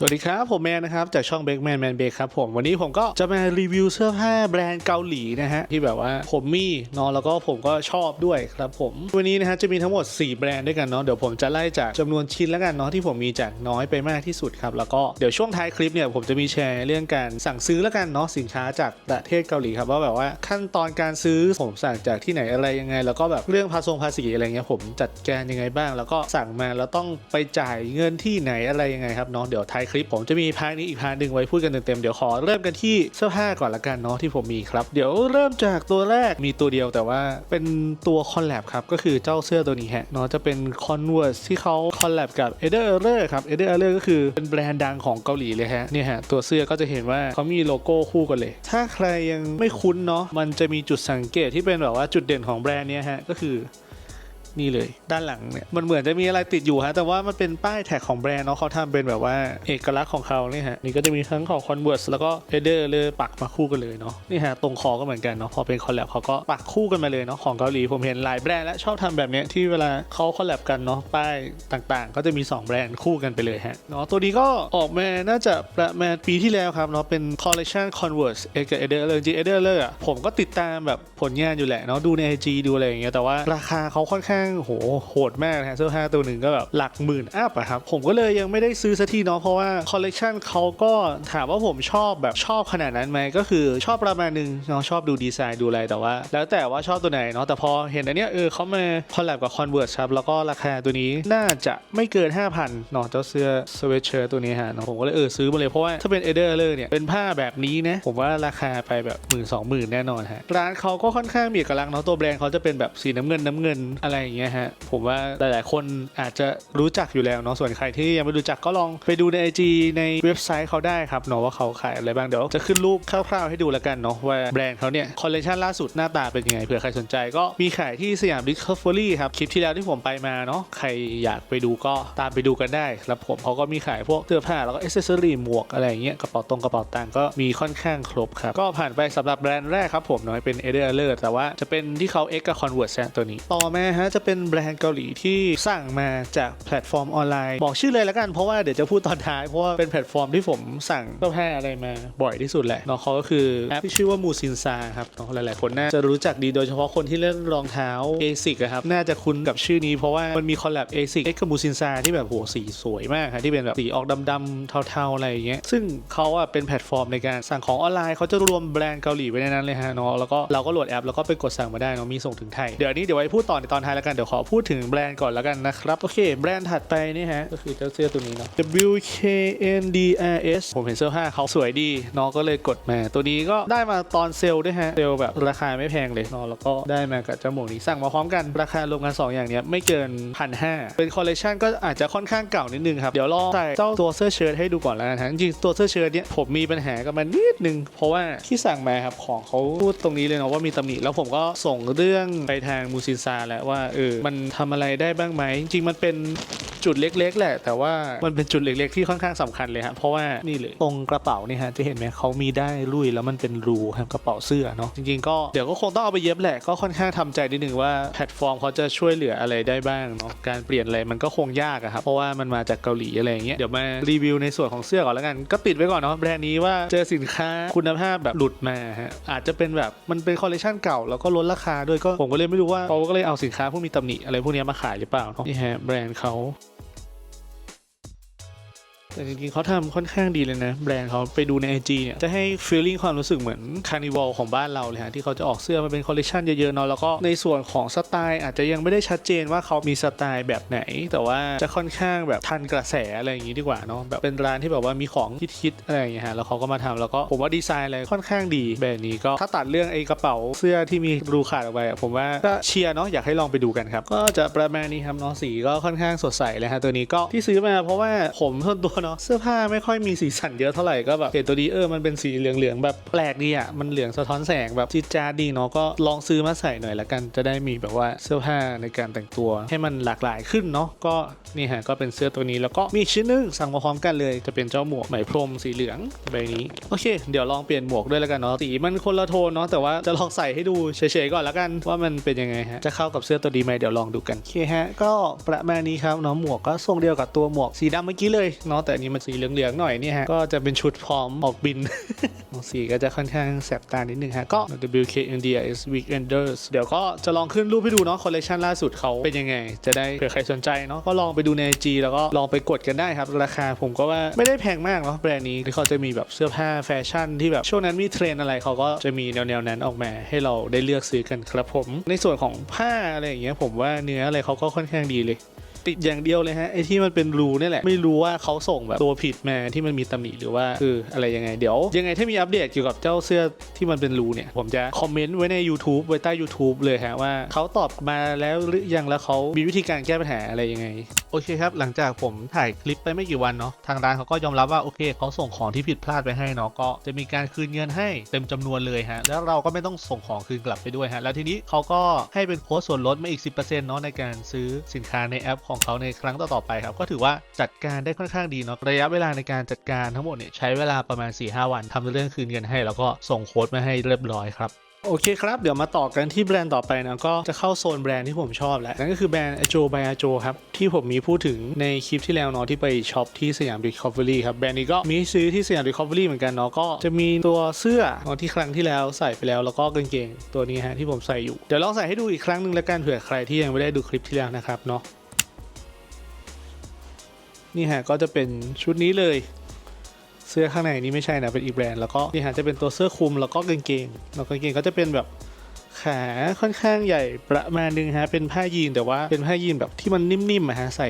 สวัสดีครับ ผมแมนนะครับ จากช่อง b บ k Man Man b a k ครับผมวันนี้ผมก็จะมารีวิวเสื้อผ้าแบรนด์เกาหลีนะฮะ ที่แบบว่าผมมีเนาะแล้วก็ผมก็ชอบด้วยครับผม วันนี้นะฮะจะมีทั้งหมด 4 แบรนด์ด้วยกันเนาะเดี๋ยวผมจะไล่จากจำนวนชิ้นแล้วกันเนาะที่ผมมีจากน้อยไปมากที่สุดครับ แล้วก็เดี๋ยวช่วงท้ายคลิปเนี่ยผมจะมีแชร์เรื่องการสั่งซื้อแล้วกันเนาะสินค้าจากประเทศเกาหลีครับว่าแบบว่าขั้นตอนการซื้อผมสั่งจากที่ไหนอะไรยังไง แล้วก็แบบเรื่องภาษงภาษีอะไรเงี้ยผมจัดการยังไงบ้าง แล้วก็สั่งมาแล้วต้องไปจ่ายเงินที่ไหนอะไรยังไงครับเนาะเดี๋ยวท้ายคลิปผมจะมีพาร์ทนี้อีกพาร์ทหนึ่งไว้พูดกันเต็มๆเดี๋ยวขอเริ่มกันที่เสื้อผ้าก่อนละกันเนาะที่ผมมีครับ เดี๋ยวเริ่มจากตัวแรกมีตัวเดียวแต่ว่าเป็นตัวคอลแลบครับก็คือเจ้าเสื้อตัวนี้ฮะเนาะจะเป็น Converse ที่เขาคอลแลบกับ e d e r e r r ครับ e d e r e r r ก็คือเป็นแบรนด์ดังของเกาหลีเลยฮะเนี่ยฮะตัวเสื้อก็จะเห็นว่าเขามีโลโก้คู่กันเลย ถ้าใครยังไม่คุ้นเนาะมันจะมีจุดสังเกตที่เป็นแบบว่าจุดเด่นของแบรนด์เนี้ยฮะก็คือ นี่เลย ด้านหลังเนี่ยมันเหมือนจะมีอะไรติดอยู่ฮะแต่ว่ามันเป็นป้ายแท็กของแบรนด์เนาะเขาทำเป็นแบบว่าเอกลักษณ์ของเขาเนี่ยฮะนี่ก็จะมีทั้งของ Converse แล้วก็เอเดอร์เลยปักมาคู่กันเลยเนาะนี่ฮะตรงคอก็เหมือนกันเนาะพอเป็นคอลแลบเขาก็ปักคู่กันมาเลยเนาะของเกาหลีผมเห็นหลายแบรนด์และชอบทำแบบเนี้ยที่เวลาเขาคอลแลบกันเนาะป้ายต่างๆ ก็จะมี 2 แบรนด์คู่กันไปเลยฮะเนาะตัวนี้ก็ออกมาน่าจะประมาณปีที่แล้วครับเนาะเป็น collection Converse เอกับเอเดอร์เลยจริงเอเดอร์เลยอะผมก็ติดตามแบบผลงานอยู่แหละเนาะดูใน IG ดูอะไรอย่างเงี้ยแต่ว่าราคาเขาค่อนข้างโหโหดมากนะฮะเสื้อผ้าตัวหนึ่งก็แบบหลักหมื่นอัพอะครับผมก็เลยยังไม่ได้ซื้อสักทีเนาะเพราะว่าคอลเลกชันเขาก็ถามว่าผมชอบแบบชอบขนาดนั้นไหมก็คือชอบประมาณหนึงเนาะชอบดูดีไซน์ดูอะไรแต่ว่า แล้วแต่ว่าชอบตัวไหนเนาะแต่พอเห็นอันเนี้ยเออเขามาคอลแลบกับ Converse ครับแล้วก็ราคาตัวนี้น่าจะไม่เกิน 5,000เนาะเจ้าเสื้อสเวตเชิ้ตตัวนี้ฮะเนาะผมก็เลยเออซื้อมาเลยเพราะว่าถ้าเป็นเอเดอร์เลยเนี่ยเป็นผ้าแบบนี้นะผมว่าราคาไปแบบหมื่นสองหมื่นแน่นอนฮะร้านเขาก็ค่อนข้างมีเอกลักษณ์เนาะตัวแบรนด์เขาจะเป็นแบบสีน้ำเงินน้ำเงินอะไรอย่างเงี้ยฮะผมว่าหลาย ๆ คนอาจจะรู้จักอยู่แล้วเนาะส่วนใครที่ยังไม่รู้จักก็ลองไปดูใน IG ในเว็บไซต์เขาได้ครับเนาะว่าเขาขายอะไรบ้างเดี๋ยวจะขึ้นรูปคร่าว ๆ ให้ดูแล้วกันเนาะว่าแบรนด์เขาเนี่ยคอลเลคชันล่าสุดหน้าตาเป็นยังไงเผื่อใครสนใจก็มีขายที่สยามดิสคัฟเฟอรี่ครับคลิปที่แล้วที่ผมไปมาเนาะใครอยากไปดูก็ตามไปดูกันได้ครับผมเขาก็มีขายพวกเสื้อผ้าแล้วก็อิสเซอรี่หมวกอะไรอย่างเงี้ยกระเป๋าตรงกระเป๋าตังค์ก็มีค่อนข้างครบครับก็ผ่านไปสำหรับแบรนด์แรกครับผมเนาะเป็นเอเดอร์เลอร์แต่ว่าจะเป็นที่เขาเอ็กกับคอนเวิร์สตัวนี้ต่อมาฮะจะะเป็นแบรนด์เกาหลีที่สั่งมาจากแพลตฟอร์มออนไลน์ บอกชื่อเลยแล้วกันเพราะว่าเดี๋ยวจะพูดตอนท้าย เพราะว่าเป็นแพลตฟอร์มที่ผมสั่งเสื้อผ้าอะไรมาบ่อยที่สุดแหละเนาะเขาก็คือแอปที่ชื่อว่ามูซินซาครับเนาะหลายๆ คนน่าจะรู้จักดีโดยเฉพาะคนที่เล่นรองเท้า ASIC อะครับน่าจะคุ้นกับชื่อนี้เพราะว่ามันมีคอลแลบ ASIC เอ็กกับมูซินซาที่แบบโหสีสวยมากครับที่เป็นแบบสีออกดำๆเทาๆอะไรอย่างเงี้ยซึ่งเขาอะเป็นแพลตฟอร์มในการสั่งของออนไลน์เขาจะรวมแบรนด์เกาหลีไว้ในนั้นเลยฮะเนาะแล้วก็เราก็โหลดแอปแล้วก็ไปกดสั่งมาได้เนาะมีส่งถึงไทยเดี๋ยวนนี้เดี๋ยวไว้พูดต่อในตอนท้ายแล้วกันเดี๋ยวขอพูดถึงแบรนด์ก่อนแล้วกันนะครับ โอเค แบรนด์ถัดไปนี่ฮะ ก็คือเจ้าเสื้อตัวนี้เนาะ WKNDRS ผมเห็นเสื้อผ้าเขาสวยดีเนาะก็เลยกดมา ตัวนี้ก็ได้มาตอนเซลล์ด้วยฮะ เซลล์แบบราคาไม่แพงเลยเนาะแล้วก็ได้มากับเจ้าหมวกนี้สั่งมาพร้อมกันราคารวมกัน 2 อย่างเนี้ยไม่เกินพันห้าเป็นคอลเลคชันก็อาจจะค่อนข้างเก่านิดนึงครับเดี๋ยวลองใส่เจ้าตัวเสื้อเชิ้ตให้ดูก่อนแล้วกันฮะจริงตัวเสื้อเชิ้ตเนี้ยผมมีปัญหากับมันนิดนึงเพราะว่าที่สั่งมาครับของเขาพูดตรงนี้เลยเนาะว่ามีตำหนิแล้วผมก็ส่งเรื่องไปทางมูซินซาแล้วว่าเออมันทำอะไรได้บ้างไหมจริงๆมันเป็นจุดเล็ก ๆ แหละ แต่ว่ามันเป็นจุดเล็ก ๆ ที่ค่อนข้างสำคัญเลยฮะเพราะว่านี่เลยตรงกระเป๋านี่ฮะจะเห็นไหมเขามีได้ลุยแล้วมันเป็นรูครับกระเป๋าเสื้อเนาะจริงๆก็เดี๋ยวก็คงต้องเอาไปเย็บแหละก็ค่อนข้างทำใจนิดนึงว่าแพลตฟอร์มเขาจะช่วยเหลืออะไรได้บ้างเนาะการเปลี่ยนอะไรมันก็คงยากอะครับเพราะว่ามันมาจากเกาหลีอะไรอย่างเงี้ยเดี๋ยวมารีวิวในส่วนของเสื้อก่อนแล้วกันก็ติดไว้ก่อนเนาะแบรนด์นี้ว่าเจอสินค้าคุณภาพแบบหลุดมาฮะอาจจะเป็นแบบมันเป็นคอลเลคชันเก่าแล้วก็ลดราคาด้วยก็ผมก็เลยไม่รู้ว่าเขาก็เลยเอาสินค้าพวกมีตำหนิอะไรพวกนี้มาขายหรือเปล่าเนาะนี่ฮะแบรนด์เขา แต่จริงๆเขาทำค่อนข้างดีเลยนะ แบรนด์เขาไปดูใน IG เนี่ย จะให้ feeling ความรู้สึกเหมือนคาร์นิวัลของบ้านเราเลยฮะ ที่เขาจะออกเสื้อมาเป็นคอลเลคชันเยอะๆเนาะแล้วก็ในส่วนของสไตล์อาจจะยังไม่ได้ชัดเจนว่าเขามีสไตล์แบบไหน แต่ว่าจะค่อนข้างแบบทันกระแสอะไรอย่างงี้ดีกว่าเนาะแบบเป็นร้านที่แบบว่ามีของฮิตๆอะไรอย่างเงี้ยฮะแล้วเขาก็มาทำแล้วก็ผมว่าดีไซน์อะไรค่อนข้างดีแบรนด์นี้ก็ถ้าตัดเรื่องไอ้กระเป๋าเสื้อที่มีรูขาดออกไปผมว่าก็เชียร์เนาะอยากให้ลองไปดูกันครับก็จะประมาณนี้ครับเนาะสีก็ค่อนข้างสดใสเลยฮะตัวนี้ก็ที่ซื้อมาเพราะว่าผมส่วนตัวเนาะเสื้อผ้าไม่ค่อยมีสีสันเยอะเท่าไหร่ก็แบบเห็นตัวนี้เออมันเป็นสีเหลืองๆแบบแปลกดีอะมันเหลืองสะท้อนแสงแบบจิจาดีเนาะก็ลองซื้อมาใส่หน่อยละกันจะได้มีแบบว่าเสื้อผ้าในการแต่งตัว ให้มันหลากหลายขึ้นเนาะก็นี่ฮะก็เป็นเสื้อตัวนี้แล้วก็มีชิ้นนึงสั่งมาพร้อมกันเลยจะเป็นเจ้าหมวกไหมพรมสีเหลืองใบนี้โอเค เดี๋ยวลองเปลี่ยนหมวกด้วยแล้วกันเนาะสีมันคนละโทนเนาะแต่ว่าจะลองใส่ให้ดูเฉยๆก่อนละกันว่ามันเป็นยังไงฮะจะเข้ากับเสื้อตัวดีไหมเดี๋ยวลองดูกันโอเคฮะก็ประมาณนี้ครับเนาะหมวกก็ทรงเดียวกับตัวหมวกสีดำเมื่อกี้เลยเนาะแต่อันนี้มันสีเหลืองๆหน่อยนี่ฮะก็จะเป็นชุดพร้อมออกบินสีก็จะค่อนข้างแสบตานิดนึงฮะก็ WKNDS Weekenders เดี๋ยวก็จะลองขึ้นรูปให้ดูเนาะคอลเลคชันล่าสุดเขาเป็นยังไง จะได้เผื่อใครสนใจเนาะก็ลองไปดูใน IG แล้วก็ลองไปกดกันได้ครับ ราคาผมก็ว่าไม่ได้แพงมากเนาะแบรนด์นี้ที่เขาจะมีแบบเสื้อผ้าแฟชั่นที่แบบช่วงนั้นมีเทรนอะไรเขาก็จะมีแนวๆนั้นออกมาให้เราได้เลือกซื้อกันครับผม ในส่วนของผ้าอะไรอย่างเงี้ยผมว่าเนื้ออะไรเขาก็ค่อนข้างดีเลย ติดอย่างเดียวเลยฮะไอ้ที่มันเป็นรูนี่แหละ ไม่รู้ว่าเขาส่งแบบตัวผิดมาที่มันมีตำหนิหรือว่าคืออะไรยังไงเดี๋ยว ยังไงถ้ามีอัปเดตเกี่ยวกับเจ้าเสื้อที่มันเป็นรูเนี่ย ผมจะคอมเมนต์ไว้ใน YouTube ไว้ใต้ YouTube เลยฮะว่าเขาตอบมาแล้วหรือยังแล้วเขามีวิธีการแก้ปัญหาอะไรยังไง โอเคครับ หลังจากผมถ่ายคลิปไปไม่กี่วันเนาะทางร้านเขาก็ยอมรับว่าโอเคเขาส่งของที่ผิดพลาดไปให้เนาะก็จะมีการคืนเงินให้เต็มจำนวนเลยฮะแล้วเราก็ไม่ต้องส่งของคืนกลับไปด้วยฮะแล้วทีนี้เขาก็ให้เป็นโค้ดส่วนลดมาอีก 10%เนาะในการซื้อสินค้าในแอปของเขาในครั้งต่อๆไปครับ ก็ถือว่าจัดการได้ค่อนข้างดีเนาะระยะเวลาในการจัดการทั้งหมดเนี่ยใช้เวลาประมาณ 4-5 วันทำเรื่องคืนเงินให้ แล้วก็ส่งโค้ดมาให้เรียบร้อยครับโอเคครับ เดี๋ยวมาต่อกันที่แบรนด์ต่อไปนะก็จะเข้าโซนแบรนด์ที่ผมชอบแล้ว นั่นก็คือแบรนด์ a j o by a j o ครับ ที่ผมมีพูดถึงในคลิปที่แล้วเนาะที่ไปช็อปที่สยาม Recovery ครับ แบรนด์นี้ก็มีซื้อที่สยาม Recovery เหมือนกันเนาะก็จะมีตัวเสื้อเนที่ครั้งที่แล้วใส่ไปแล้วแล้วก็กางเกงตัวนี้ฮะที่ผมใส่อยู่ เดี๋ยวลองใส่ให้ดูอีกครั้งหนึ่งแล้วกันเผื่อใครที่ยังไม่ได้ดูคลิปที่แล้วนะครับเนาะ นี่ฮะก็จะเป็นชุดนี้เลย เสื้อข้างในนี้ไม่ใช่นะเป็นอีกแบรนด์แล้วก็นี่ฮะจะเป็นตัวเสื้อคลุมแล้วก็กางเกงแล้วกางเกงก็จะเป็นแบบ ขาค่อนข้างใหญ่ประมาณนึงฮะ เป็นผ้ายีนแต่ว่าเป็นผ้ายีนแบบที่มันนิ่มๆอะฮะใส่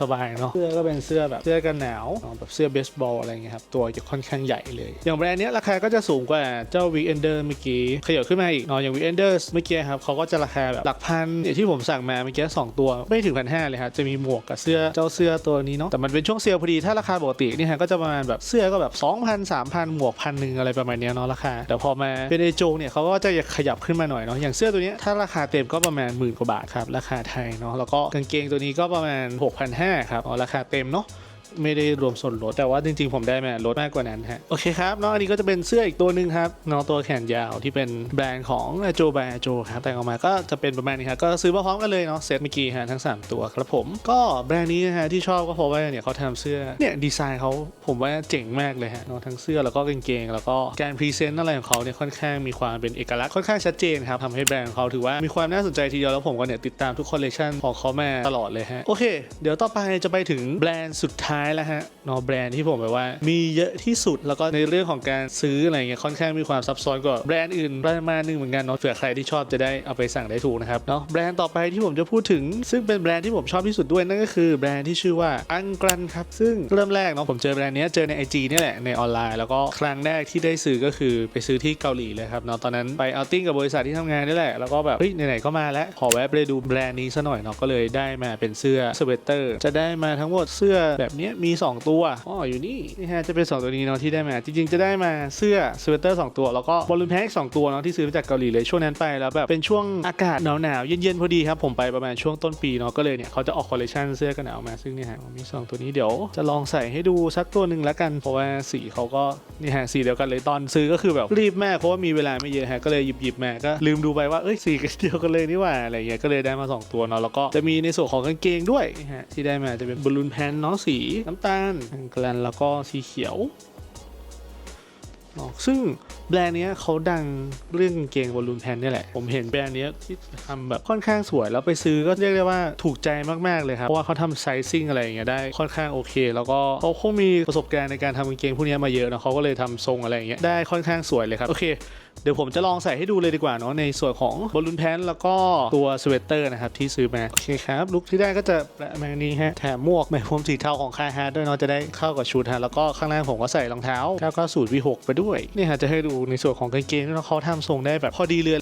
สบายๆเนาะเสื้อก็เป็นเสื้อแบบเสื้อกันหนาวเนาะแบบเสื้อเบสบอลอะไรเงี้ยครับตัวจะค่อนข้างใหญ่เลย อย่างแบรนด์เนี้ยราคาก็จะสูงกว่าเจ้า Weekender เมื่อกี้ขยับขึ้นมาอีกเนาะอย่าง Weekender เมื่อกี้ครับเขาก็จะราคาแบบหลักพันอย่างที่ผมสั่งมาเมื่อกี้สองตัวไม่ถึงพันห้าเลยครับจะมีหมวกกับเสื้อเจ้าเสื้อตัวนี้เนาะแต่มันเป็นช่วงเซลล์พอดีถ้าราคาปกตินี่ฮะก็จะประมาณแบบเสื้อก็แบบ2,000 3,000หมวกพันหนึ่งอะไรประมาณนี้เนาะราคาแต่พอมาเป็นเอโจเนี่ยเขาก็จะขยับขึ้นมาหน่อยเนาะอย่างเสื้อตัวนี้ถ้าราคาเต็มก็ประมาณหมื่นกว่าบาทครับราคาไทยเนาะแล้วก็กางเกงตัวนี้ก็ประมาณ6,500ครับอ๋อราคาเต็มเนาะ ไม่ได้รวมส่วนลดแต่ว่าจริงๆ ผมได้มาลดมากกว่านั้นฮะ โอเคครับน้องอันนี้ก็จะเป็นเสื้ออีกตัวหนึ่งครับน้องตัวแขนยาวที่เป็นแบรนด์ของโจแบายโจครับแต่งออกมาก็จะเป็นประมาณนี้ครับก็ซื้อมาพร้อมกันเลยเนาะเซตเมื่อกี้ฮะทั้ง 3 ตัวครับผม ก็แบรนด์นี้นะฮะที่ชอบก็เพราะว่าเนี่ยเขาทำเสื้อเนี่ยดีไซน์เขาผมว่าเจ๋งมากเลยฮะเนาะทั้งเสื้อแล้วก็กางเกง แล้วก็การพรีเซนต์อะไรของเขาเนี่ยค่อนข้างมีความเป็นเอกลักษณ์ค่อนข้างชัดเจนครับทำให้แบรนด์ของเขาถือว่ามีความน่าสนใจทีเดียวแล้วผมก็เนี่ยติดตามทุกคอลเลคชันของเขามาตลอดเลยฮะโอเค เดี๋ยวต่อไปจะไปถึงแบรนด์สุดท้ายแล้วฮะนาะแบรนด์ที่ผมแบบว่า มีเยอะที่สุดแล้วก็ในเรื่องของการซื้ออะไรเงี้ยค่อนข้างมีความซับซ้อนกว่าแบรนด์อื่นประมาณนึงเหมือนกันเนาะเผื่อใครที่ชอบจะได้เอาไปสั่งได้ถูกนะครับเนาะแบรนด์ต่อไปที่ผมจะพูดถึง ซึ่งเป็นแบรนด์ที่ผมชอบที่สุดด้วยนั่นก็คือแบรนด์ที่ชื่อว่าอังกรันครับซึ่งเริ่มแรกเนาะผมเจอแบรนด์เนี้ยเจอใน IG นี่แหละในออนไลน์แล้วก็ครั้งแรกที่ได้ซื้อก็คือไปซื้อที่เกาหลีเลยครับเนาะตอนนั้นไปเอาติ้งกับบริษัทที่ทำงานนี่แหละแล้วก็แบบเฮ้ยไหนๆก็มาแล้วขอแวะไปดูแบรนด์นี้ซะหน่อยเนาะก็เลยได้มาเป็นเสื้อสเวตเตอร์ จะได้มาทั้งหมดเสื้อแบบเนี้ยมี 2 ตัวอ๋ออยู่นี่นี่ฮะจะเป็น 2 ตัวนี้เนาะที่ได้มา จริงๆจะได้มาเสื้อสเวตเตอร์ 2 ตัว แล้วก็บอลลูนแพ็ก2ตัวเนาะที่ซื้อมาจากเกาหลีเลยช่วงนั้นไปแล้วแบบเป็นช่วงอากาศหนาวๆเย็นๆพอดีครับผมไปประมาณช่วงต้นปีเนาะก็เลยเนี่ยเขาจะออกคอลเลคชันเสื้อกันหนาวมาซึ่งเนี่ยฮะมี 2 ตัวนี้เดี๋ยวจะลองใส่ให้ดูสักตัวหนึ่งแล้วกันเพราะว่าสีเขาก็นี่ฮะสีเดียวกันเลยตอนซื้อก็คือแบบรีบมากเพราะว่ามีเวลาไม่เยอะฮะก็เลยหยิบหยิบๆมาก็ลืมดูไปว่าเอ้ยสีเดียวกันเลยนี่หว่าอะไรเงี้ยก็เลยได้มาสองตัวเนาะแล้วก็จะมีในส่วนของกางเกงด้วยนี่ฮะที่ได้มาจะเป็นบอลลูนแพนเนาะสีน้ำตาลแกลนแล้วก็สีเขียว ซึ่งแบรนด์เนี้ยเขาดังเรื่องกางเกงบอลลูนแพนนี่แหละ ผมเห็นแบรนด์เนี้ยที่ทำแบบค่อนข้างสวย แล้วไปซื้อก็เรียกได้ว่าถูกใจมากๆเลยครับ เพราะว่าเขาทำไซซิ่งอะไรอย่างเงี้ยได้ค่อนข้างโอเค แล้วก็เขาคงมีประสบการณ์ในการทำกางเกงพวกนี้มาเยอะนะเขาก็เลยทำทรงอะไรอย่างเงี้ยได้ค่อนข้างสวยเลยครับ โอเคเดี๋ยวผมจะลองใส่ให้ดูเลยดีกว่าเนาะในส่วนของบอลลูนแพนแล้วก็ตัวสเวตเตอร์นะครับที่ซื้อมา โอเคครับลุคที่ได้ก็จะประมาณนี้ฮะแถมหมวกแหมพรมสีเทาของคาฮาร์ดด้วยเนาะจะได้เข้ากับชุดฮะแล้วก็ข้างล่างผมก็ใส่รองเท้า990 V6 ไปด้วยนี่ฮะจะให้ดูในส่วนของกางเกงที่เนาะเขาทำทรงได้แบบพอดีเลย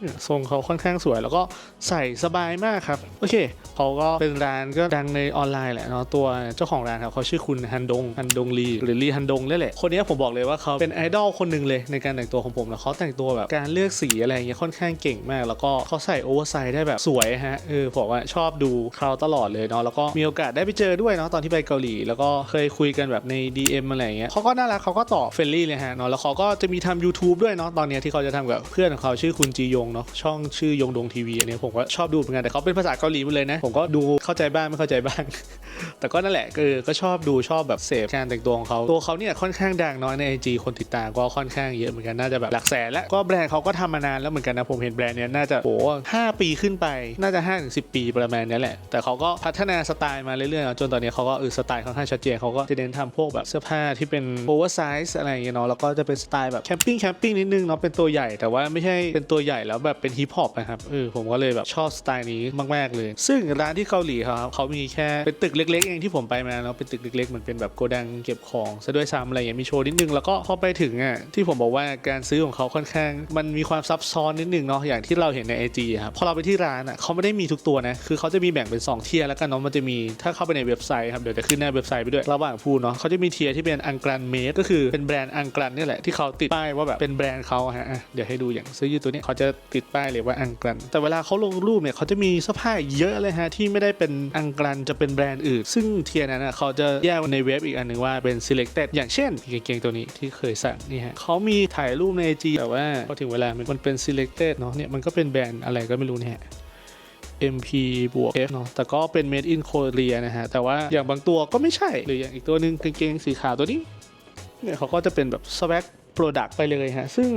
เนี่ยทรงเขาค่อนข้างสวยแล้วก็ใส่สบายมากครับ โอเค เขาก็เป็นร้านก็ดังในออนไลน์แหละเนาะตัวเจ้าของร้านครับเขาชื่อคุณฮันดงฮันดงลีหรือลีฮันดงนี่แหละคนนี้ผมบอกเลยว่าเขาเป็นไอดอลคนหนึ่งเลยในการแต่งตัวของผมแล้วเขาแต่งตัวแบบการเลือกสีอะไรเงี้ยค่อนข้างเก่งมาก แล้วก็เขาใส่โอเวอร์ไซส์ได้แบบสวยฮะเออผมว่าชอบดูเขาตลอดเลยเนาะแล้วก็มีโอกาสได้ไปเจอด้วยเนาะตอนที่ไปเกาหลี แล้วก็เคยคุยกันแบบใน DM อะไรอย่างเงี้ยเขาก็น่ารักเขาก็ตอบเฟรนลี่เลยฮะเนาะแล้วเขาก็จะมีทำ YouTube ด้วยเนาะตอนนี้ที่เขาจะทำกับเพื่อนของเขาชื่อคุณจียงเนาะช่องชื่อยงดงทีวีอันนี้ผมก็ชอบดูเหมือนกันแต่เขาเป็นภาษาเกาหลีหมดเลยนะผมก็ดูเข้าใจบ้างไม่เข้าใจบ้าง แต่ก็นั่นแหละก็ก็ชอบดูชอบแบบเสพการแต่งตัวของเขาตัวเขาเนี่ยค่อนข้างดังน้อยในไอจีคนติดตามก็ค่อนข้างเยอะเหมือนกันน่าจะแบบหลักแสนแล้วก็แบรนด์เขาก็ทำมานานแล้วเหมือนกันนะผมเห็นแบรนด์เนี้ยน่าจะโอ้ห้าปีขึ้นไปน่าจะ5้าถึงสิปีประมาณนี้แหละ แต่เขาก็พัฒนาสไตล์มาเรื่อยๆจนตอนนี้เขาก็เออสไตล์ค่อนข้างชัดเจนเขาก็จะเน้นทำพวกแบบเสื้อผ้าที่เป็นโอเวอร์ไซส์อะไรอย่างเงี้ยเนาะแล้วก็จะเป็นสไตล์แบบแคมปิ้งแคมปิ้งนิดนึงเนาะเป็นตัวใหญ่แต่ว่าไม่ใช่เป็นตัวใหญ่แล้วแบบเป็นฮิปฮอปนะครับเออผมก็เลยแบบชอบสไตล์นี้มากๆเลย ซึ่งร้านที่เกาหลีเขาครับเขามีแค่เป็นตึกเล็กๆเองที่ผมไปมาเนาะเป็นตึกเล็กๆเหมือนเป็นแบบโกดังเก็บของซะด้วยซ้ำอะไรอย่างเงี้ยมีโชว์นิดนึงแล้วก็พอไปถึงอะที่ผมบอกว่าการซื้อของเขาค่อนข้าง มันมีความซับซ้อนนิดนึงเนาะอย่างที่เราเห็นในไอจีครับพอเราไปที่ร้านอะเขาไม่ได้มีทุกตัวนะคือเขาจะมีแบ่งเป็นสองเทียร์แล้วกันเนาะมันจะมีถ้าเข้าไปในเว็บไซต์ครับเดี๋ยวจะขึ้นหน้าเว็บไซต์ไปด้วยระหว่างพูดเนาะเขาจะมีเทียร์ที่เป็นอังกรันเมดก็คือเป็นแบรนด์อังกรันนี่แหละที่เขาติดป้ายว่าแบบเป็นแบรนด์เขาฮะอะเดี๋ยวให้ดูอย่างเสื้อยืดตัวนี้เขาจะติดป้ายเลยว่าอังกรันแต่เวลาเขาลงรูปเนี่ยเขาจะมีเสื้อผ้าเยอะเลยฮะที่ไม่ได้เป็นอังกรันจะเป็นแบรนด์อื่น ซึ่งเทียนั้นเขาจะแยกในเว็บอีกอันหนึ่งว่าเป็น selected อย่างเช่นกางเกงตัวนี้ที่เคยสั่งนี่ฮะเขามีถ่ายรูปใน IG แต่ว่าพอถึงเวลามันมันเป็น selected เนาะเนี่ยมันก็เป็นแบรนด์อะไรก็ไม่รู้เนี่ย MP บวก F เนาะ แต่ก็เป็น made in Korea นะฮะ แต่ว่าอย่างบางตัวก็ไม่ใช่ หรืออย่างอีกตัวหนึ่งกางเกงสีขาวตัวนี้ เนี่ยเขาก็จะเป็นแบบ swag product ไปเลยฮะซึ่ง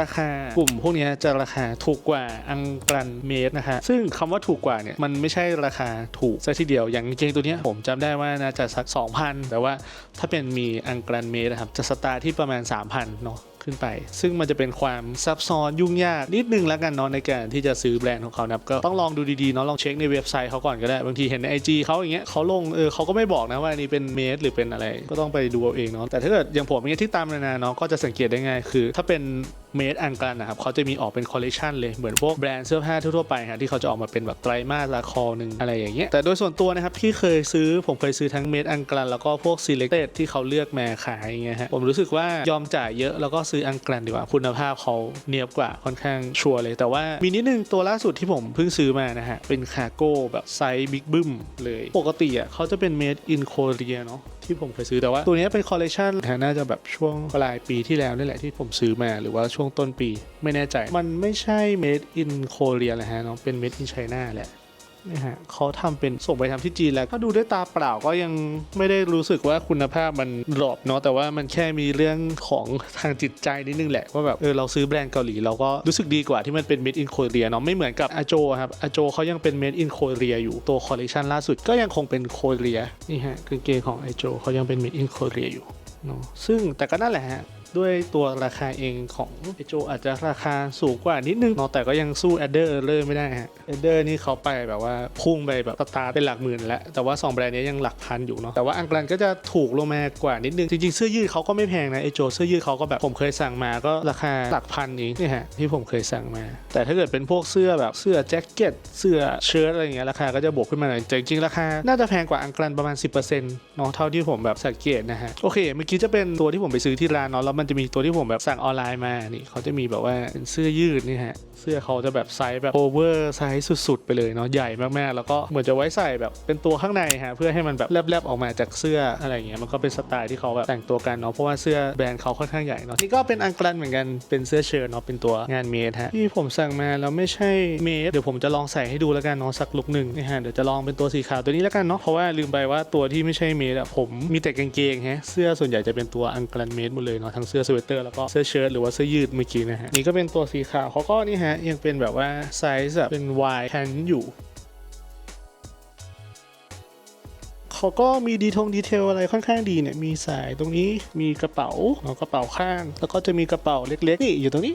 ราคากลุ่มพวกนี้จะราคาถูกกว่าอังกรันเมดนะฮะซึ่งคำว่าถูกกว่าเนี่ยมันไม่ใช่ราคาถูกซะทีเดียวอย่างเกงตัวเนี้ยผมจำได้ว่าน่าจะสัก 2,000 แต่ว่าถ้าเป็นมีอังกรันเมดนะครับจะสตาร์ทที่ประมาณ 3,000เนาะ ขึ้นไป ซึ่งมันจะเป็นความซับซ้อนยุ่งยากนิดนึงแล้วกันเนาะในการที่จะซื้อแบรนด์ของเขานะก็ต้องลองดูดีๆเนาะลองเช็คในเว็บไซต์เขาก่อนก็ได้บางทีเห็นใน IG เขาอย่างเงี้ยเขาลงเออเขาก็ไม่บอกนะว่าอันนี้เป็นเมดหรือเป็นอะไรก็ต้องไปดูเอาเองเนาะแต่ถ้าเกิดอย่างผมอย่างเงี้ยที่ตามนานๆเนาะก็จะสังเกตได้ง่ายคือ ถ้าเป็น เมดอังกฤษนะครับเขาจะมีออกเป็นคอลเลคชันเลยเหมือนพวกแบรนด์เสื้อผ้าทั่วๆไปฮะที่เขาจะออกมาเป็นแบบไตรมาสละครหนึ่งอะไรอย่างเงี้ยแต่โดยส่วนตัวนะครับที่เคยซื้อผมเคยซื้อทั้งเมดอังกฤษแล้วก็พวก selected ที่เขาเลือกมาขายอย่างเงี้ยฮะผมรู้สึกว่ายอมจ่ายเยอะแล้วก็ซื้ออังกฤษดีกว่าคุณภาพเขาเนียบกว่าค่อนข้างชัวร์เลย แต่ว่ามีนิดนึงตัวล่าสุดที่ผมเพิ่งซื้อมานะฮะเป็นคาโก้แบบไซส์บิ๊กบึ้มเลย ปกติอะเขาจะเป็น made in Korea เนาะ ที่ผมเคยซื้อแต่ว่า ตัวนี้เป็นคอลเลคชันน่าจะแบบช่วงปลายปีที่แล้วนี่แหละที่ผมซื้อมาหรือว่าช่วงต้นปีไม่แน่ใจ มันไม่ใช่ made in Korea เลยฮะเนาะเป็น made in China แหละ นี่ฮะเขาทำเป็นส่งไปทำที่จีนแล้วก็ดูด้วยตาเปล่าก็ยังไม่ได้รู้สึกว่าคุณภาพมันหลอบเนาะแต่ว่ามันแค่มีเรื่องของทางจิตใจนิดนึงแหละว่าแบบเออเราซื้อแบรนด์เกาหลีเราก็รู้สึกดีกว่าที่มันเป็น made in Korea เนาะไม่เหมือนกับอาโจครับอาโจเขายังเป็น made in Korea อยู่ตัวคอลเลคชันล่าสุดก็ยังคงเป็นโคเรียนี่ฮะกางเกงของอาโจเขายังเป็น made in Korea อยู่เนาะซึ่งแต่ก็นั่นแหละฮะด้วยตัวราคาเองของไอโจอาจจะราคาสูงกว่านิดนึงเนาะแต่ก็ยังสู้ a d เดอร์เลอร์ไม่ได้ฮะ a d เดอร์นี่เขาไปแบบว่าพุ่งไปแบบสตาร์เป็นหลักหมื่นแล้ว แต่ว่า 2 แบรนด์นี้ยังหลักพันอยู่เนาะแต่ว่าอังกฤษก็จะถูกลงมากว่านิดนึง จริงๆ เสื้อยืดเขาก็ไม่แพงนะไอโจเสื้อยืดเขาก็แบบผมเคยสั่งมาก็ราคาหลักพันเองนี่ฮะที่ผมเคยสั่งมา แต่ถ้าเกิดเป็นพวกเสื้อแบบเสื้อแจ็คเก็ตเสื้อเชิ้ตอะไรเงี้ยราคาก็จะบวกขึ้นมาหน่อยแต่จริงๆราคาน่าจะแพงกว่าอังกฤษประมาณ 10%เนาะเท่าที่ผมแบบสังเกตนะฮะโอเคเมื่อกี้จะเป็นตัวที่ผมไปซื้อที่ร้านเนาะแล้วมันจะมีตัวที่ผมแบบสั่งออนไลน์มานี่เขาจะมีแบบว่าเป็นเสื้อยืดนี่ฮะเสื้อเขาจะแบบไซส์แบบโอเวอร์ไซสสุดๆไปเลยเนาะใหญ่มากๆ แล้วก็เหมือนจะไว้ใส่แบบเป็นตัวข้างในฮะเพื่อให้มันแบบแลบๆออกมาจากเสื้ออะไรเงี้ยมันก็เป็นสไตล์ที่เขาแบบแต่งตัวกันเนาะเพราะว่าเสื้อแบรนด์เขาค่อนข้างใหญ่เนาะนี่ก็เป็นอังกฤษเหมือนกันเป็นเสื้อเชิ้ตเนาะเป็นตัวงานเมดฮะที่ผมสั่งมาแล้วไม่ใช่เมดเดี๋ยวผมจะลองใส่ให้ดูแล้วกันเนาะสักลุกหนึ่งนี่ฮะเดี๋ยวจะลองเป็นตัวสีขาวตัวนี้แล้วกันเนาะเพราะว่าลืมไปว่าตัวที่ไม่ใช่เมดอะผมมีแต่กางเกงฮะเสื้อส่วนใหญ่จะเป็นตัวอังกฤษเมดหมดเลยเนาะทั้งเสื้อสเวตเตอร์แล้วก็เสื้อเชิ้ตหรือว่าเสื้อยืดเมื่อกี้นะฮะนี่ก็เป็นตัวสีขาวเขาก็นี่ฮะยังเป็นแบบว่าไซส์แบบเป็น Y แทนอยู่เขาก็มีดีทงดีเทลอะไรค่อนข้างดีเนี่ย มีสายตรงนี้ มีกระเป๋า กระเป๋าข้าง แล้วก็จะมีกระเป๋าเล็กๆนี่อยู่ตรงนี้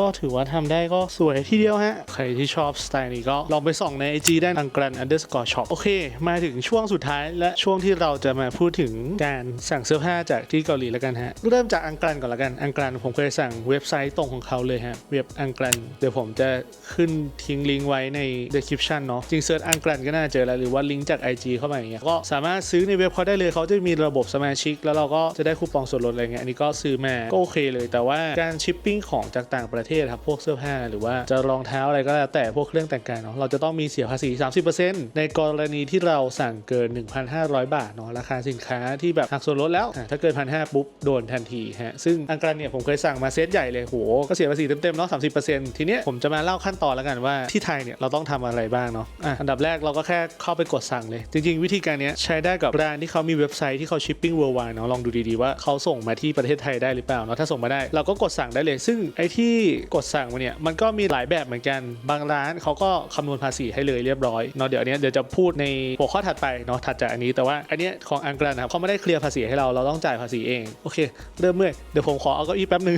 ก็ถือว่าทำได้ก็สวยทีเดียวฮะ ใครที่ชอบสไตล์นี้ก็ลองไปส่องใน IG ได้อังกรัน underscore shop โอเค มาถึงช่วงสุดท้ายและช่วงที่เราจะมาพูดถึงการสั่งเสื้อผ้าจากที่เกาหลีแล้วกันฮะ เริ่มจากอังกรันก่อนละกัน อังกรันผมเคยสั่งเว็บไซต์ตรงของเขาเลยฮะ เว็บอังกรันเดี๋ยวผมจะขึ้นทิ้งลิงก์ไว้ใน description เนาะ จริงเซิร์ชอังกรันก็น่าเจอแล้วหรือว่าลิงก์จาก IG เข้ามาอย่างเงี้ย ก็สามารถซื้อในเว็บเขาได้เลยเขาจะมีระบบสมาชิก แล้วเราก็จะได้คูปองส่วนลดอะไรเงี้ย อันนี้ก็ซื้อมาก็โอเคเลย แต่ว่าการชิปปิ้งของจากต่างประเทศเทศครับพวกเสื้อผ้าหรือว่าจะรองเท้าอะไรก็แล้วแต่พวกเครื่องแต่งกายเนาะเราจะต้องมีเสียภาษี 30%ในกรณีที่เราสั่งเกิน 1,500 บาทเนาะราคาสินค้าที่แบบหักส่วนลดแล้ว ถ้าเกินพันห้าปุ๊บโดนทันทีฮะซึ่งอังกฤษเนี่ยผมเคยสั่งมาเซตใหญ่เลยโหก็เสียภาษีเต็มๆเนาะ30%ทีเนี้ยผมจะมาเล่าขั้นตอนแล้วกันว่าที่ไทยเนี่ยเราต้องทำอะไรบ้างเนาะอะอันดับแรกเราก็แค่เข้าไปกดสั่งเลย จริง ๆ วิธีการเนี้ยใช้ได้กับแบรนที่เขามีเว็บไซต์ที่เขา shipping worldwide เนาะลองดูดีๆว่าเขาส่งมาที่ประเทศไทยได้หรือเปล่าเนาะถ้าส่งมาได้เราก็กดสั่งได้เลย ซึ่งไอ้ที่กดสั่งมาเนี่ยมันก็มีหลายแบบเหมือนกันบางร้านเขาก็คำนวณภาษีให้เลยเรียบร้อยเนาะเดี๋ยวอันนี้เดี๋ยวจะพูดในหัวข้อถัดไปเนาะถัดจากอันนี้แต่ว่าอันนี้ของอังกฤษนะครับเขาไม่ได้เคลียร์ภาษีให้เราเราต้องจ่ายภาษีเองโอเค เริ่มเมื่อยเดี๋ยวผมขอเอาเก้าอี้แป๊บนึง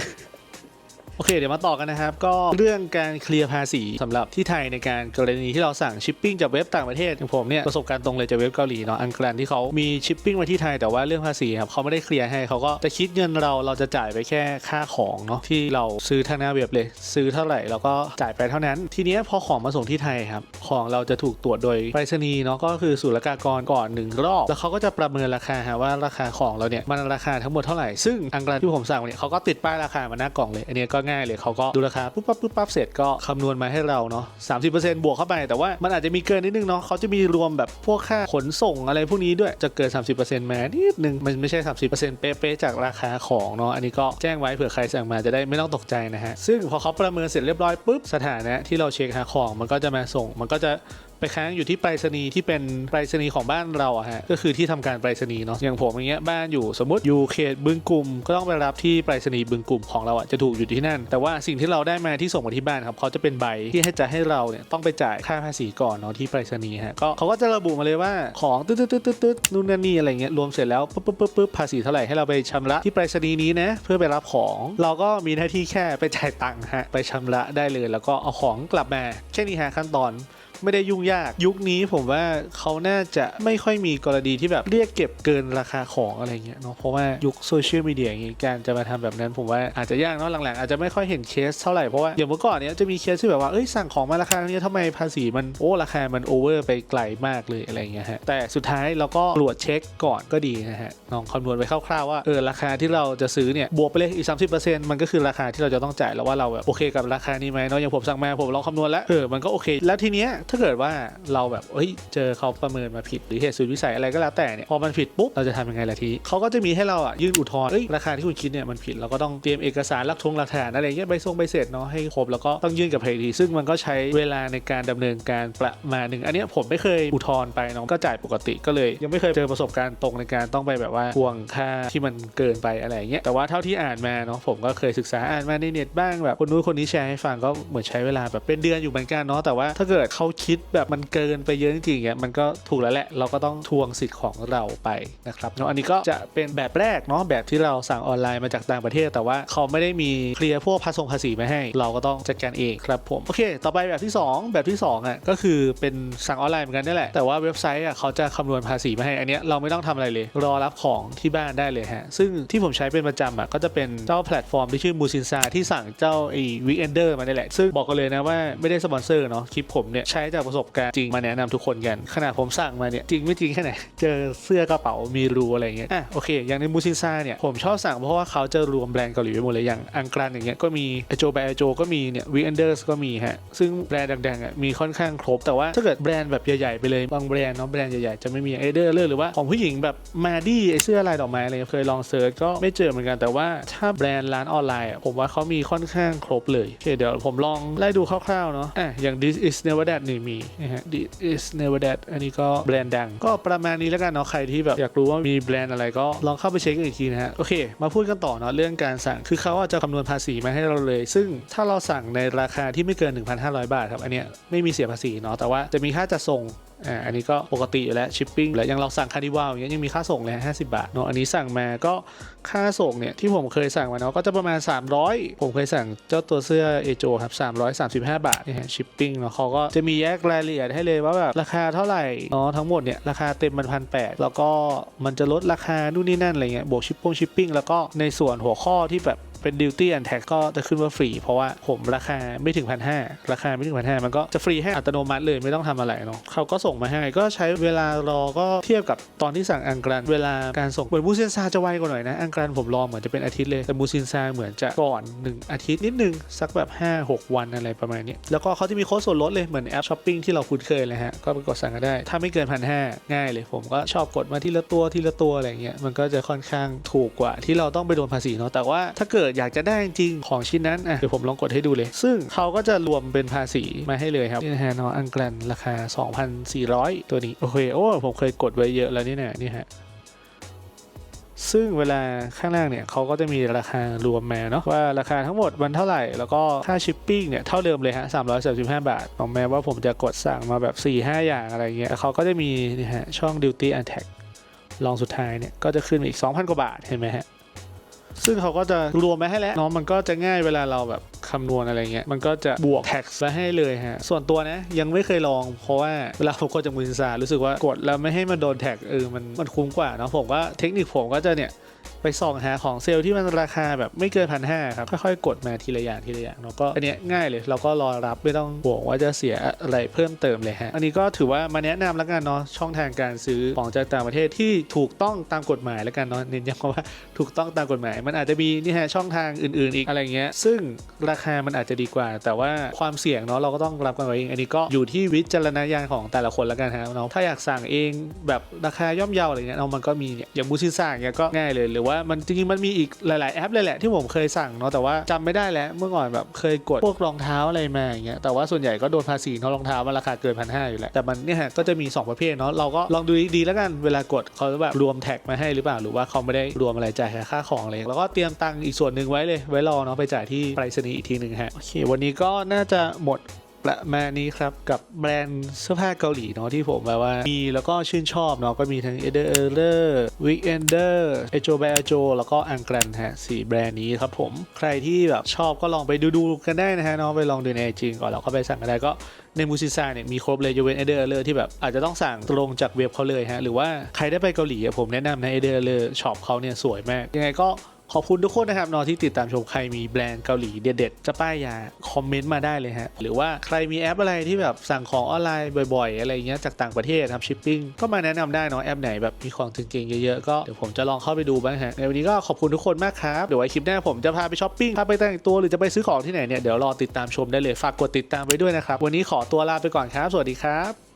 โอเคเดี๋ยวมาต่อกันนะครับ ก็เรื่องการเคลียร์ภาษีสำหรับที่ไทยในการกรณีที่เราสั่งชิปปิ้งจากเว็บต่างประเทศอย่างผมเนี่ยประสบการณ์ตรงเลยจากเว็บเกาหลีเนาะอังกฤษที่เขามีชิปปิ้งมาที่ไทยแต่ว่าเรื่องภาษีครับเขาไม่ได้เคลียร์ให้เขาก็จะคิดเงินเราเราจะจ่ายไปแค่ค่าของเนาะที่เราซื้อทางหน้าเว็บเลย ซื้อเท่าไหร่เราก็จ่ายไปเท่านั้น ทีนี้พอของมาส่งที่ไทยครับของเราจะถูกตรวจโดยไปรษณีย์เนาะก็คือศุลกากรก่อนหนึ่งรอบ แล้วเขาก็จะประเมินราคาฮะว่าราคาของเราเนี่ยมันราคาทั้งหมดเท่าไหร่ซึ่งอังกฤษที่ผมสั่งเนี่ยเขาก็ติดป้ายราคามาหน้ากล่องเลยอันนี้ก็ง่ายเลยเขาก็ดูราคาปุ๊บปั๊บปุ๊บปั๊บเสร็จก็คำนวณมาให้เราเนาะ30%บวกเข้าไปแต่ว่ามันอาจจะมีเกินนิดนึงเนาะเขาจะมีรวมแบบพวกค่าขนส่งอะไรพวกนี้ด้วยจะเกิน 30%มานิดนึงมันไม่ใช่ 30%เป๊ะๆจากราคาของเนาะอันนี้ก็แจ้งไว้เผื่อใครสั่งมาจะได้ไม่ต้องตกใจนะฮะซึ่งพอเขาประเมินเสร็จเรียบร้อยปุ๊บสถานะที่เราเช็คหาของมันก็จะมาส่งมันก็จะ ไปค้างอยู่ที่ไปรษณีย์ที่เป็นไปรษณีย์ของบ้านเราอะฮะก็คือที่ทำการไปรษณีย์เนาะอย่างผมอย่างเงี้ยบ้านอยู่สมมติอยู่เขตบึงกลุ่มก็ต้องไปรับที่ไปรษณีย์บึงกลุ่มของเราอะจะถูกอยู่ที่นั่น แต่ว่าสิ่งที่เราได้มาที่ส่งมาที่บ้านครับเขาจะเป็นใบที่ให้จะให้เราเนี่ยต้องไปจ่ายค่าภาษีก่อนเนาะที่ไปรษณีย์ฮะก็เขาก็จะระบุมาเลยว่าของตึ๊ดตึ๊ดตึ๊ดตึ๊ดตึ๊ดนู่นนั่นนี่อะไรเงี้ยรวมเสร็จแล้วปุ๊บปุ๊บปุ๊บปุ๊บภาษีเท่าไหร่ให้เราไปชำระที่ไปรษณีย์นี้นะเพื่อไปรับของ เราก็มีหน้าที่แค่ไปจ่ายตังค์ฮะไปชำระได้เลย แล้วก็เอาของกลับมาแค่นี้ฮะขั้นตอน ไม่ได้ยุ่งยาก ยุคนี้ผมว่าเขาน่าจะไม่ค่อยมีกรณีที่แบบเรียกเก็บเกินราคาของอะไรเงี้ยเนาะเพราะว่ายุคโซเชียลมีเดียอย่างงี้การจะมาทำแบบนั้น ผมว่าอาจจะยากเนาะหลังๆอาจจะไม่ค่อยเห็นเคสเท่าไหร่เพราะว่าอย่างเมื่อก่อนเนี้ยจะมีเคสที่แบบว่าเอ้ยสั่งของมาราคาเนี้ยทำไมภาษีมันโอ้ราคามันโอเวอร์ไปไกลมากเลยอะไรเงี้ยฮะแต่สุดท้ายเราก็ตรวจเช็คก่อนก็ดีนะฮะลองคำนวณไปคร่าวๆว่าเออราคาที่เราจะซื้อเนี่ยบวกไปเลยอีก30%มันก็คือราคาที่เราจะต้องจ่ายแล้วว่าเราแบบโอเคกับราคานี้ไหมเนาะอย่างผมสั่งมาผมลองคำนวณแล้วเออมันก็โอเค แล้วทีเนี้ยถ้าเกิดว่าเราแบบเอ้ยเจอเขาประเมินมาผิดหรือเหตุสุดวิสัยอะไรก็แล้วแต่เนี่ยพอมันผิดปุ๊บเราจะทำยังไงล่ะทีเขาก็จะมีให้เราอะยื่นอุทธรณ์เอ้ยราคาที่คุณคิดเนี่ยมันผิดเราก็ต้องเตรียมเอกสารหลักทงหลักฐานอะไรเงี้ยใบส่งใบเสร็จเนาะให้ครบแล้วก็ต้องยื่นกับเพทีซึ่งมันก็ใช้เวลาในการดำเนินการประมาณหนึ่งอันนี้ผมไม่เคยอุทธรณ์ไปเนาะก็จ่ายปกติก็เลย ยังไม่เคยเจอประสบการณ์ตรงในการต้องไปแบบว่าทวงค่าที่มันเกินไปอะไรเงี้ยแต่ว่าเท่าที่อ่านมาเนาะผมก็เคยศึกษาอ่านมาในเน็ตบ้างแบบคนนู้นคนนี้แชร์ให้ฟังก็เหมือนใช้เวลาแบบเป็นเดือนอยู่เหมือนกันเนาะแต่ว่าถ้าเกิดเขาคิดแบบมันเกินไปเยอะจริงๆเนี่ยมันก็ถูกแล้วแหละ เราก็ต้องทวงสิทธิ์ของเราไปนะครับเนาะอันนี้ก็จะเป็นแบบแรกเนาะแบบที่เราสั่งออนไลน์มาจากต่างประเทศ แต่ว่าเขาไม่ได้มีเคลียร์พวกภาษงภาษีมาให้ เราก็ต้องจัดการเองครับผมโอเค ต่อไปแบบที่สองแบบที่สองอะก็คือเป็นสั่งออนไลน์เหมือนกันนี่แหละแต่ว่าเว็บไซต์อะเขาจะคำนวณภาษีมาให้อันเนี้ยเราไม่ต้องทำอะไรเลย รอรับของที่บ้านได้เลยฮะซึ่งที่ผมใช้เป็นประจำอะก็จะเป็นเจ้าแพลตฟอร์มที่ชื่อมูซินซาที่สั่งเจ้าไอ้วีเอนเดอร์มานี่แหละซึ่งบอกกันเลยนะว่าไม่ได้สปอนเซอร์เนาะคลิปผมเนี่ยใช้จากประสบการณ์จริงมาแนะนำทุกคนกัน ขนาดผมสั่งมาเนี่ยจริงไม่จริงแค่ไหน เจอเสื้อกระเป๋ามีรูอะไรเงี้ยอะโอเค อย่างในมูซินซาเนี่ยผมชอบสั่งเพราะว่าเขาจะรวมแบรนด์เกาหลีไว้หมดเลยอย่างอังกฤษอย่างเงี้ยก็มีไอโจแบไอโจก็มีเนี่ยวีเอนเดอร์สก็มีฮะซึ่งแบรนด์ดังๆอะมีค่อนข้างครบ แต่ว่าถ้าเกิดแบรนด์แบบใหญ่ๆไปเลยบางแบรนด์เนาะแบรนด์ใหญ่ๆจะไม่มีไอเดอร์เลยหรือว่าของผู้หญิงแบบมาดี้ไอเสื้อลายดอกไม้อะไรเคยลองเซิร์ชก็ไม่เจอเหมือนกันแต่ว่าถ้าแบรนด์ร้านออนไลน์ผมว่าเขามีค่อนข้างครบเลยโอเคเดี๋ยวผมลองไล่ดูคร่าวๆเนาะอะอย่าง this is never that นี่มีนะฮะ this is never that อันนี้ก็แบรนด์ดัง ก็ประมาณนี้แล้วกันเนาะใครที่แบบอยากรู้ว่ามีแบรนด์อะไรก็ลองเข้าไปเช็คกันอีกทีนะฮะโอเค มาพูดกันต่อเนาะเรื่องการสั่งคือเขาอาจจะคำนวณภาษีมาให้เราเลย ซึ่งถ้าเราสั่งในราคาที่ไม่เกิน 1,500 บาทครับอันเนี้ยไม่มีเสียภาษีเนาะแต่ว่าจะมีค่าจัดส่ง อ่าอันนี้ก็ปกติอยู่แล้วชิปปิ้งแล้วยังเราสั่งคาร์ดิวาลอย่างเงี้ยยังมีค่าส่งเลยห้าสิบาทเนาะอันนี้สั่งมาก็ค่าส่งเนี่ยที่ผมเคยสั่งมาเนาะก็จะประมาณ 300 ผมเคยสั่งเจ้าตัวเสื้อเอโจครับ335 บาทเนี่ยฮะชิปปิ้งเนาะเขาก็จะมีแยกรายละเอียดให้เลยว่าแบบราคาเท่าไหร่เนาะทั้งหมดเนี่ยราคาเต็มมันพันแปดแล้วก็มันจะลดราคานู่นนี่นั่นอะไรเงี้ยบวกชิปปงชิปปิ้งแล้วก็ในส่วนหัวข้อที่แบบ เป็น duty and tax ก็จะขึ้นว่าฟรี เพราะว่าผมราคาไม่ถึงพันห้าราคาไม่ถึงพันห้ามันก็จะฟรีให้อัตโนมัติเลยไม่ต้องทำอะไรเนาะเขาก็ส่งมาให้ก็ใช้เวลารอก็เทียบกับตอนที่สั่งอังกรันเวลาการส่งเหมือนมูซินซาจะไวกว่าหน่อยนะอังกรันผมรอเหมือนจะเป็นอาทิตย์เลยแต่มูซินซาเหมือนจะก่อนหนึ่งอาทิตย์นิดนึงสักแบบ 5-6 วันอะไรประมาณนี้แล้วก็เขาจะมีโค้ดส่วนลดเลยเหมือนแอปช้อปปิ้งที่เราคุ้นเคยเลยฮะก็ไปกดสั่งก็ได้ ถ้าไม่เกินพันห้าง่ายเลย ผมก็ชอบกดมาทีละตัวทีละตัวอะไรเงี้ยมันก็จะค่อนข้างถูกกว่าที่เราต้องไปโดนภาษีเนาะแต่ว่าถ้าเกิดอยากจะได้จริงของชิ้นนั้นอะเดี๋ยวผมลองกดให้ดูเลย ซึ่งเขาก็จะรวมเป็นภาษีมาให้เลยครับนี่นะฮะเนาะอังกฤษราคา 2,400 ตัวนี้โอเคโอ้ผมเคยกดไว้เยอะแล้วนี่เนี่ยนี่ฮะซึ่งเวลาข้างล่างเนี่ยเขาก็จะมีราคารวมมาเนาะว่าราคาทั้งหมดมันเท่าไหร่ แล้วก็ค่าชิปปิ้งเนี่ยเท่าเดิมเลยฮะ335บาทถึงแม้ว่าผมจะกดสั่งมาแบบ4-5อย่างอะไรเงี้ยแต่เขาก็จะมีนี่ฮะช่อง duty and tax ลองสุดท้ายเนี่ยก็จะขึ้นมาอีก 2,000 กว่าบาทเห็นไหมฮะ ซึ่งเขาก็จะรวมมาให้แล้วเนาะมันก็จะง่ายเวลาเราแบบคำนวณอะไรเงี้ยมันก็จะบวก tax มาให้เลยฮะส่วนตัวนะยังไม่เคยลอง เพราะว่าเวลาผมกดจากมือถือสารู้สึกว่ากดแล้วไม่ให้มันโดน tax เออมันมันคุ้มกว่าเนาะผมว่าเทคนิคผมก็จะเนี่ย ไปส่องหาของเซลล์ที่มันราคาแบบไม่เกินพันห้าครับค่อยๆกดมาทีละอย่างทีละอย่างเนาก็อันเนี้ยง่ายเลยเราก็รอรับไม่ต้องห่วงว่าจะเสียอะไรเพิ่มเติมเลยฮะอันนี้ก็ถือว่ามาแนะนำแล้วกันเนาะช่องทางการซื้อของจากต่างประเทศที่ถูกต้องตามกฎหมายแล้วกันเนาะเน้นย้ำว่าถูกต้องตามกฎหมาย มันอาจจะมีนี่ฮะช่องทางอื่นๆอีกอะไรเงี้ยซึ่งราคามันอาจจะดีกว่า แต่ว่าความเสี่ยงเนาะเราก็ต้องรับกันไว้เองอันนี้ก็อยู่ที่วิจารณญาณของแต่ละคนแล้วกันฮะเนาะถ้าอยากสั่งเองแบบราคาย่อมเยาอะไรเงี้ยเนาะมันก็มีเนี่ยอย่างมูซิซ่าอย่างเงี้ยก็ง่ายเลยหรือว่าว่ามันจริงๆมันมีอีกหลาย ๆ แอปเลยแหละที่ผมเคยสั่งเนาะแต่ว่าจำไม่ได้แล้วเมื่อก่อนแบบเคยกดพวกรองเท้าอะไรมาอย่างเงี้ยแต่ว่าส่วนใหญ่ก็โดนภาษีเนาะรองเท้ามันราคาเกินพันห้าอยู่แล้วแต่มันเนี่ยฮะก็จะมีสองประเภทเนาะเราก็ลองดูดีๆแล้วกันเวลากดเขาแบบรวมแท็กมาให้หรือเปล่าหรือว่าเขาไม่ได้รวมอะไรจ่ายค่ค่าของอะไรแล้วก็เตรียมตังค์อีกส่วนหนึ่งไว้เลยไว้รอเนาะไปจ่ายที่ไปรษณีย์อีกทีหนึ่งฮะโอเควันนี้ก็น่าจะหมด ประมาณนี้ครับกับแบรนด์เสื้อผ้าเกาหลีเนาะที่ผมแบบว่ามีแล้วก็ชื่นชอบเนาะก็มีทั้ง e d e r e r e r Weekender e j o b a j o แล้วก็ a n g r a n ฮะสี่แบรนด์นี้ครับผมใครที่แบบชอบก็ลองไปดูๆกันได้นะฮะเนาะไปลองดูในจริงก่อนแล้วก็ไปสั่งกันได้ก็ในมูซิซ่าเนี่ยมีครบเลยยกเว้น e d e r e r ที่แบบอาจจะต้องสั่งตรงจากเว็บเขาเลยฮะหรือว่าใครได้ไปเกาหลีผมแนะนำนะ e d e r e r ช็อปเขาเนี่ยสวยมากยังไงก็ ขอบคุณทุกคนนะครับนอที่ติดตามชมใครมีแบรนด์เกาหลีเด็ดๆจะป้ายยาคอมเมนต์มาได้เลยฮะหรือว่าใครมีแอปอะไรที่แบบสั่งของออนไลน์บ่อยๆ อะไรเงี้ยจากต่างประเทศทำชิปปิ้งก็มาแนะนำได้เนาะแอปไหนแบบมีของถึงเก่งๆเยอะๆก็เดี๋ยวผมจะลองเข้าไปดูบ้างฮะในวันนี้ก็ขอบคุณทุกคนมากครับเดี๋ยวไว้คลิปหน้าผมจะพาไปช้อปปิ้งพาไปแต่งตัวหรือจะไปซื้อของที่ไหนเนี่ยเดี๋ยวรอติดตามชมได้เลยฝากกดติดตามไว้ด้วยนะครับวันนี้ขอตัวลาไปก่อนครับ สวัสดีครับ